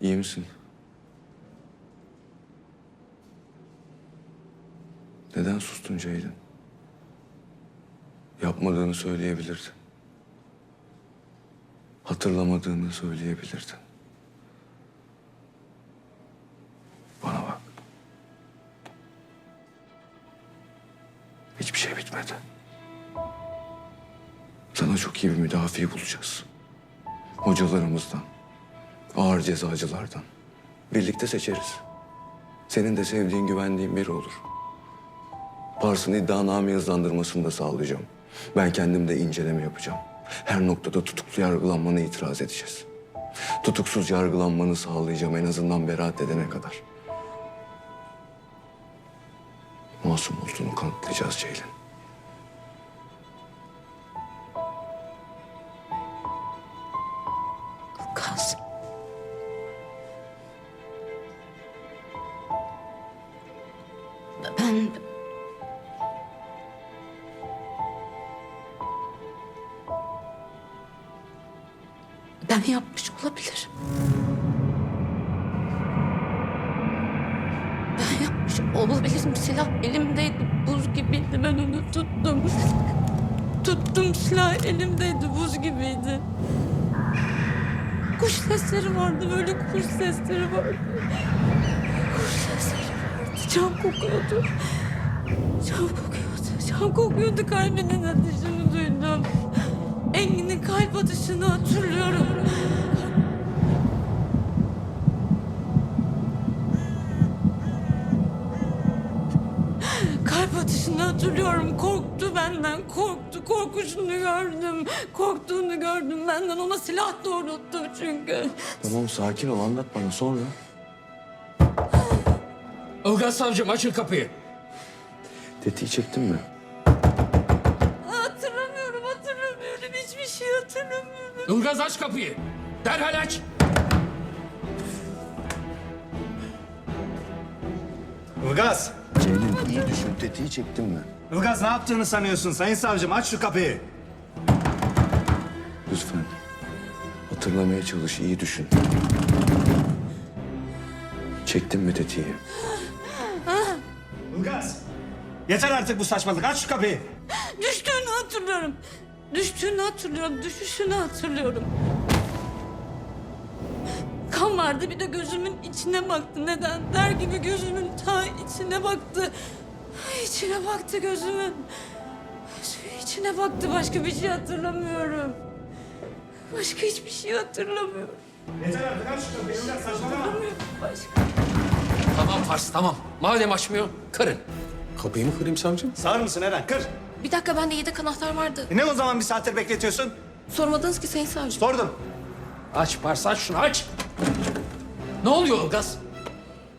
İyi misin? Neden sustun Ceylin? Yapmadığını söyleyebilirdin. Hatırlamadığını söyleyebilirdin. Bana bak. Hiçbir şey bitmedi. Sana çok iyi bir müdafi bulacağız. Hocalarımızdan, ağır cezacılardan. Birlikte seçeriz. Senin de sevdiğin, güvendiğin biri olur. Pars'ın iddianame hızlandırmasını da sağlayacağım. Ben kendim de inceleme yapacağım. Her noktada tutuklu yargılanmanı itiraz edeceğiz. Tutuksuz yargılanmanı sağlayacağım en azından beraat edene kadar. Masum olduğunu kanıtlayacağız Ceylin. Ben yapmış olabilirim. Ben yapmış olabilirim. Silah elimdeydi. Buz gibiydi. Ben onu tuttum. Tuttum silah elimdeydi. Buz gibiydi. Kuş sesleri vardı böyle kuş sesleri vardı. Kuş sesleri vardı. Can kokuyordu. Can kokuyordu. Can kokuyordu kalbinin duydum. Engin'in kalp atışını hatırlıyorum. Kalp atışını hatırlıyorum. Korktu benden. Korktu. Korkuşunu gördüm. Korktuğunu gördüm benden. Ona silah doğrulttu çünkü. Tamam sakin ol anlat bana sonra. Ilgaz savcım açın kapıyı. Tetiği çektin mi? Ilgaz aç kapıyı. Derhal aç. Ilgaz! Ceylin iyi düşün tetiği çektin mi? Ilgaz ne yaptığını sanıyorsun sayın savcım? Aç şu kapıyı. Lütfen. Hatırlamaya çalış iyi düşün. Çektin mi tetiği? Ilgaz! Yeter artık bu saçmalık. Aç şu kapıyı. Düştüğünü hatırlıyorum. Düştüğünü hatırlıyorum, düşüşünü hatırlıyorum. Kan vardı bir de gözümün içine baktı. Neden? Der gibi gözümün ta içine baktı. İçine baktı gözümün. Gözümün içine baktı. Başka bir şey hatırlamıyorum. Başka hiçbir şey hatırlamıyorum. Yeter artık aç şu kapıyı. Ilgaz saçmalama. Başka. Tamam Pars tamam. Madem açmıyor kırın. Kapıyı mı kırayım savcım? Sağır mısın Eren? Kır. Bir dakika bende yedek anahtar vardı. E ne o zaman bir saattir bekletiyorsun? Sormadınız ki Sayın Savcı. Sordum. Aç Pars aç şunu aç. Ne oluyor Ilgaz?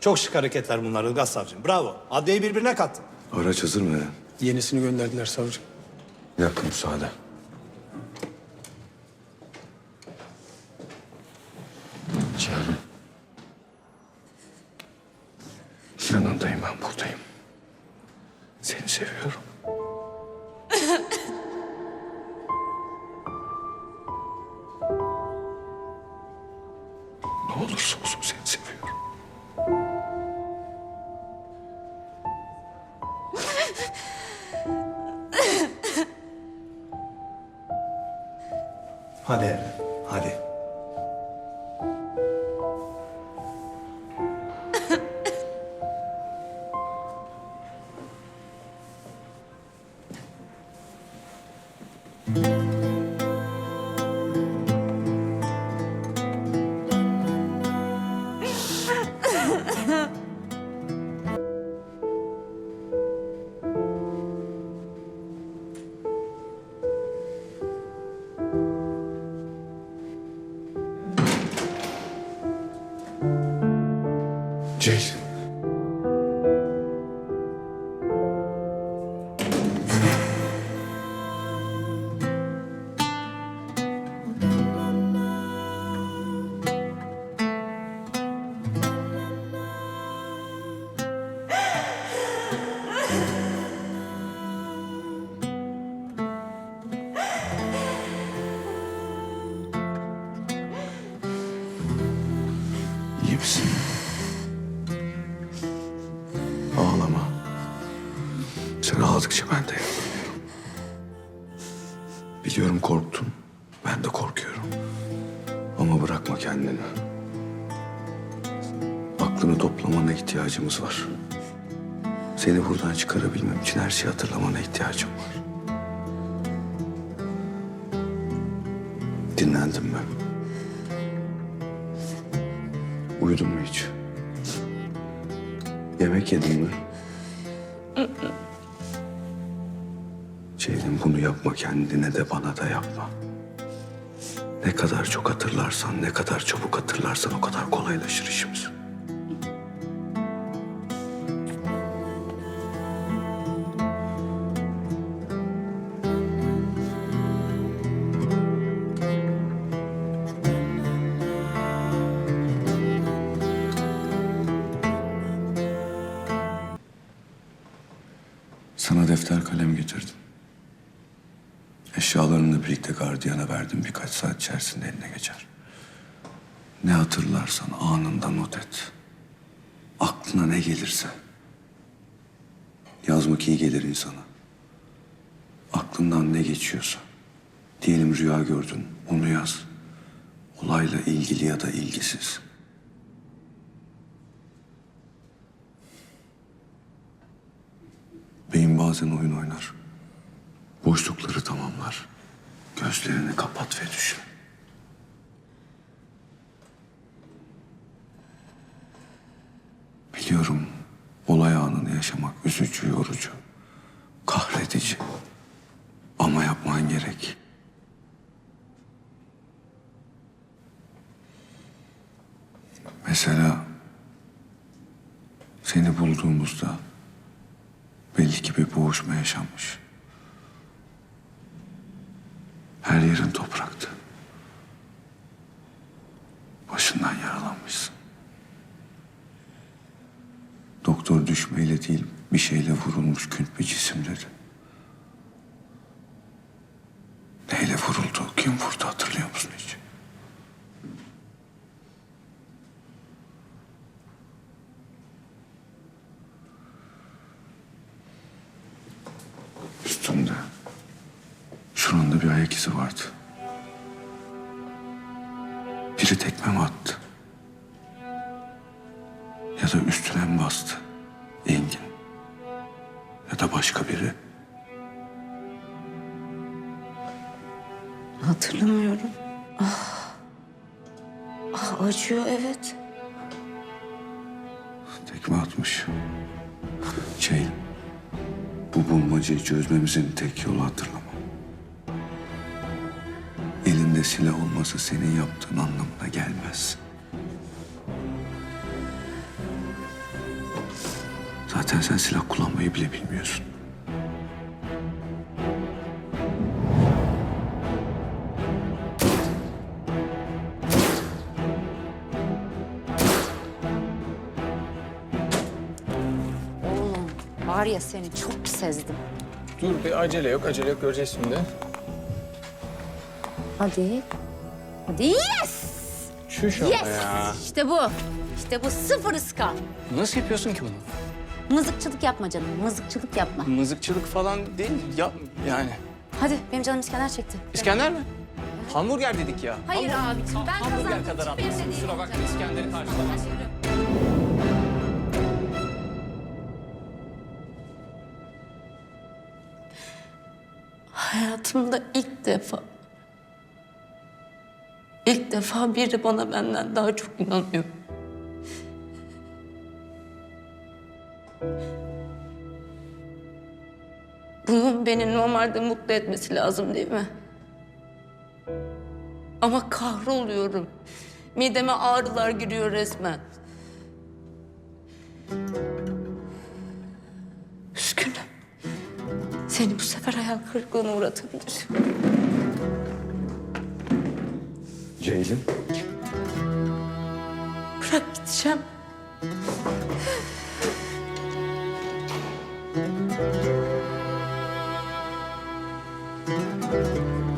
Çok şık hareketler bunlar Ilgaz savcım. Bravo. Adliyeyi birbirine kattın. Araç hazır mı? Yenisini gönderdiler savcım. Bir dakika müsaade. Hadi ağladıkça ben de. Biliyorum korktun. Ben de korkuyorum. Ama bırakma kendini. Aklını toplamana ihtiyacımız var. Seni buradan çıkarabilmem için her şeyi hatırlamana ihtiyacım var. Dinlendin mi? Uyudun mu hiç? Yemek yedin mi? Bunu yapma kendine de bana da yapma. Ne kadar çok hatırlarsan, ne kadar çabuk hatırlarsan o kadar kolaylaşır işimiz. Sana defter kalem getirdim. Eşyalarını da birlikte gardiyana verdim. Birkaç saat içerisinde eline geçer. Ne hatırlarsan anında not et. Aklına ne gelirse. Yazmak iyi gelir insana. Aklından ne geçiyorsa. Diyelim rüya gördün, onu yaz. Olayla ilgili ya da ilgisiz. Beyin bazen oyun oynar. Boşlukları tamamlar. Gözlerini kapat ve düşün. Biliyorum olay anını yaşamak üzücü, yorucu, kahredici. Ama yapman gerek. Mesela seni bulduğumuzda belli ki bir boğuşma yaşanmış. Her yerin topraktı. Başından yaralanmışsın. Doktor düşmeyle değil bir şeyle vurulmuş künt bir cisim dedi. Neyle vuruldu, kim vurdu izi vardı. Biri tekme mi attı? Ya da üstüne mi bastı? Engin. Ya da başka biri. Hatırlamıyorum. Ah. Ah acıyor evet. Tekme atmış. Şey, bu bulmacayı çözmemizin tek yolu hatırlama. Elinde silah olması senin yaptığın anlamına gelmez. Zaten sen silah kullanmayı bile bilmiyorsun. Oğlum var ya seni çok sezdim. Dur bir acele yok, acele yok. Göreceğiz şimdi. Hadi. Hadi yes! Çüş ama Yes! ya. İşte bu. İşte bu sıfır ıska. Nasıl yapıyorsun ki bunu? Mızıkçılık yapma canım, mızıkçılık yapma. Mızıkçılık falan değil. Yap yani. Hadi benim canım İskender çekti. İskender mi? Hamburger dedik ya. Hayır abiciğim ben Hamburger kazandım. kadar Hiçbir atlasın. yerinde Kusura bakma. İskender'i karşılama. Teşekkür Hayatımda ilk defa... ilk defa biri bana benden daha çok inanıyor. Bunun beni normalde mutlu etmesi lazım değil mi? Ama kahroluyorum. Mideme ağrılar giriyor resmen. Üzgünüm. Seni bu sefer hayal kırıklığına uğratabilirim. Ceylin. Bırak gideceğim.